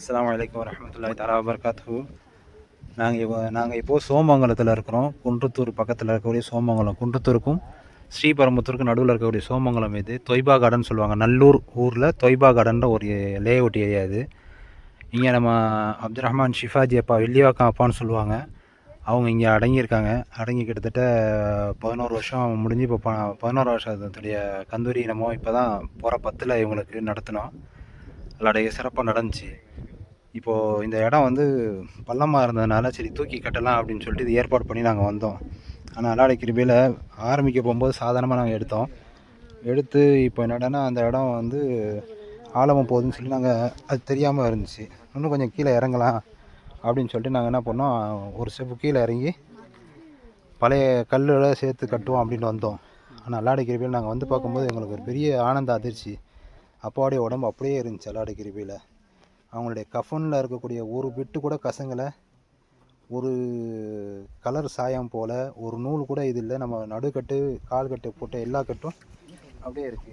அஸ்லாம் வலைக்கம் வரஹ்மத்துல்லாஹி தஆலா வபரகாத்துஹு நாங்கள் இப்போ நாங்கள் இப்போது சோமங்கலத்தில் இருக்கிறோம். குன்றத்தூர் பக்கத்தில் இருக்கக்கூடிய சோமங்கலம். குன்றத்தூருக்கும் ஸ்ரீபெரும்புத்தூருக்கும் நடுவில் இருக்கக்கூடிய சோமங்கலம் இது. தொய்பா கார்டன் சொல்லுவாங்க. நல்லூர் ஊரில் தொய்பா கார்டன்ற ஒரு லே அவுட் ஏரியா இது. இங்கே நம்ம அப்துல் ரஹ்மான் ஷிஃபாஜி அப்பா வெள்ளிவாக்கம் அப்பான்னு சொல்லுவாங்க. அவங்க இங்கே அடங்கியிருக்காங்க. அடங்கி கிட்டத்தட்ட பதினோரு வருஷம் முடிஞ்சு இப்போ ப பதினோரு வருஷத்துடைய கந்தூரி நம்ம இப்போ தான் போகிற பத்தில் இவங்களுக்கு நடத்தினோம். அதோடைய சிறப்பாக நடந்துச்சு. இப்போது இந்த இடம் வந்து பள்ளமாக இருந்ததுனால சரி தூக்கி கட்டலாம் அப்படின்னு சொல்லிட்டு இது ஏற்பாடு பண்ணி நாங்கள் வந்தோம். ஆனால் அலாடை கிருபையில் ஆரம்பிக்க போகும்போது சாதாரணமாக நாங்கள் எடுத்தோம். எடுத்து இப்போ என்னடான்னா அந்த இடம் வந்து ஆழமாக போகுதுன்னு சொல்லி நாங்கள் அது தெரியாமல் இருந்துச்சு. இன்னும் கொஞ்சம் கீழே இறங்கலாம் அப்படின்னு சொல்லிட்டு நாங்கள் என்ன பண்ணோம் ஒரு ஸ்டெப்பு கீழே இறங்கி பழைய கல்லுகளை சேர்த்து கட்டுவோம் அப்படின்னு வந்தோம். ஆனால் அல்லாடை கிருபையில் நாங்கள் வந்து பார்க்கும்போது எங்களுக்கு ஒரு பெரிய ஆனந்த அதிர்ச்சி. அப்பாவுடைய உடம்பு அப்படியே இருந்துச்சு அல்லாடை கிருபையில். அவங்களுடைய கஃபனில் இருக்கக்கூடிய ஒரு பிட்டு கூட கசங்கலை. ஒரு கலர் சாயம் போல் ஒரு நூல் கூட இது இல்லை. நம்ம நடுக்கட்டு கால் கட்டு போட்ட எல்லா கட்டும் அப்படியே இருக்கு.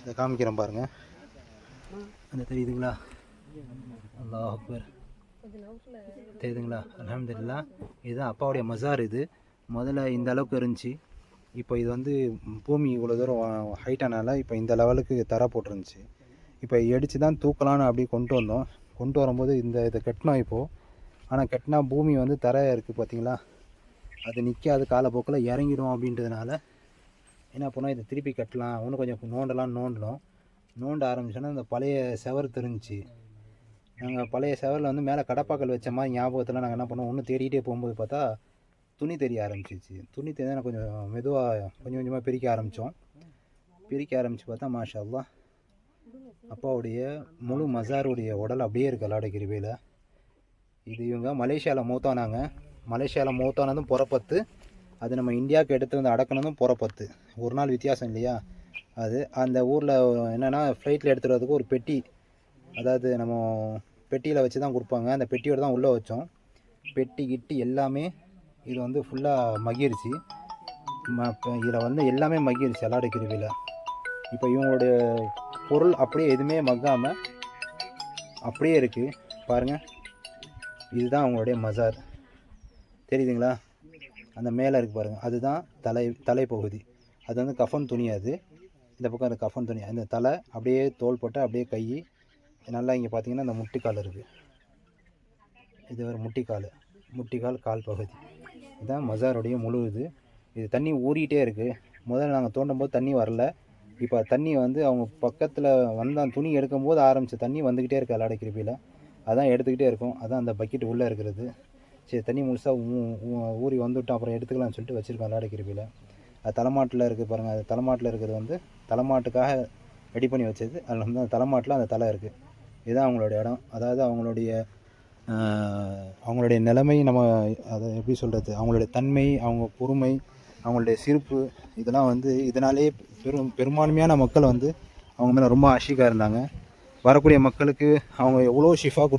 இதை காமிக்கிறேன் பாருங்க. அந்த தெரியுதுங்களா? அல்லாஹ் அக்பர். தெரியுதுங்களா? அலமதுல்லா இதுதான் அப்பாவுடைய மசார் இது. முதல்ல இந்த அளவுக்கு இருந்துச்சு. இப்போ இது வந்து பூமி இவ்வளோ தூரம் ஹைட்டானால இப்போ இந்த லெவலுக்கு தர போட்டிருந்துச்சு. இப்போ இடித்து தான் தூக்கலான்னு அப்படி கொண்டு வந்தோம். கொண்டு வரும்போது இந்த இதை கட்டினோம் இப்போது ஆனால் கட்டினா பூமி வந்து தர இருக்குது பார்த்தீங்களா அது நிற்காது காலப்போக்கில் இறங்கிடும் அப்படின்றதுனால என்ன பண்ணோம் இதை திருப்பி கட்டலாம். இன்னும் கொஞ்சம் நோண்டலாம் நோண்டலாம் நோண்ட ஆரம்பிச்சோன்னா அந்த பழைய செவர் தெரிஞ்சிச்சு. நாங்கள் பழைய செவரில் வந்து மேலே கடப்பாக்கல் வச்ச மாதிரி ஞாபகத்தில் நாங்கள் என்ன பண்ணோம் ஒன்று தேடிகிட்டே போகும்போது பார்த்தா துணி தெரிய ஆரம்பிச்சிச்சு. துணி தெரிஞ்சால் கொஞ்சம் மெதுவாக கொஞ்சம் கொஞ்சமாக பிரிக்க ஆரம்பித்தோம் பிரிக்க ஆரம்பித்து பார்த்தா மாஷா அப்பாவுடைய முழு மசாருடைய உடல் அப்படியே இருக்கு அல்லாட கிருபையில். இது இவங்க மலேசியாவில் மூத்தானாங்க. மலேசியாவில் மூத்தானதும் புறப்பத்து. அது நம்ம இந்தியாவுக்கு எடுத்து வந்து அடக்கினதும் புறப்பத்து. ஒரு நாள் வித்தியாசம் இல்லையா? அது அந்த ஊரில் என்னென்னா ஃப்ளைட்டில் எடுத்துகிட்டு வரதுக்கு ஒரு பெட்டி. அதாவது நம்ம பெட்டியில் வச்சு தான் கொடுப்பாங்க. அந்த பெட்டியோடு தான் உள்ளே வச்சோம். பெட்டி கிட்டி எல்லாமே இது வந்து ஃபுல்லாக மகிழ்ச்சி. இதில் வந்து எல்லாமே மகிழ்ச்சி அல்லாட கிருவியில் இப்போ இவங்களுடைய பொருள் அப்படியே எதுவுமே மக்காமல் அப்படியே இருக்குது பாருங்கள் இதுதான் அவங்களுடைய மசார். தெரியுதுங்களா? அந்த மேலே இருக்குது பாருங்கள் அதுதான் தலை தலைப்பகுதி. அது வந்து கஃபன் துணி அது. இந்த பக்கம் அந்த கஃபன் துணி. அந்த தலை அப்படியே தோல் போட்டு அப்படியே கை. நல்லா இங்கே பார்த்தீங்கன்னா அந்த முட்டிக்கால் இருக்குது இது ஒரு முட்டிக்கால். முட்டிக்கால் கால் பகுதி. இதுதான் மசாருடைய முழு இது. இது தண்ணி ஊறிக்கிட்டே இருக்குது முதல்ல நாங்கள் தோண்டும் போது தண்ணி வரல. இப்போ தண்ணி வந்து அவங்க பக்கத்தில் வந்தான் துணி எடுக்கும்போது ஆரம்பித்த தண்ணி வந்துக்கிட்டே இருக்குது அலாடை கிருப்பியில் அதான் எடுத்துக்கிட்டே இருக்கும். அதான் அந்த பக்கெட் உள்ளே இருக்கிறது. சரி தண்ணி முழுசாக ஊறி வந்துவிட்டோம் அப்புறம் எடுத்துக்கலாம்னு சொல்லிட்டு வச்சுருக்கோம் அலாடை கிருப்பியில் அது தலைமாட்டில் இருக்குது பாருங்கள் அது தலைமாட்டில் இருக்கிறது வந்து தலைமாட்டுக்காக ரெடி பண்ணி வச்சது. அதில் வந்து அந்த தலைமாட்டில் அந்த தலை இருக்குது இதுதான் அவங்களுடைய இடம். அதாவது அவங்களுடைய அவங்களுடைய நிலைமை நம்ம அதை எப்படி சொல்கிறது அவங்களுடைய தன்மை அவங்க பொறுமை அவங்களுடைய சிரிப்பு இதெல்லாம் வந்து இதனாலேயே பெரும் பெரும்பான்மையான மக்கள் வந்து அவங்க மேலே ரொம்ப ஆஷிக்காக இருந்தாங்க. வரக்கூடிய மக்களுக்கு அவங்க எவ்வளோ ஷிஃபா கொடுத்து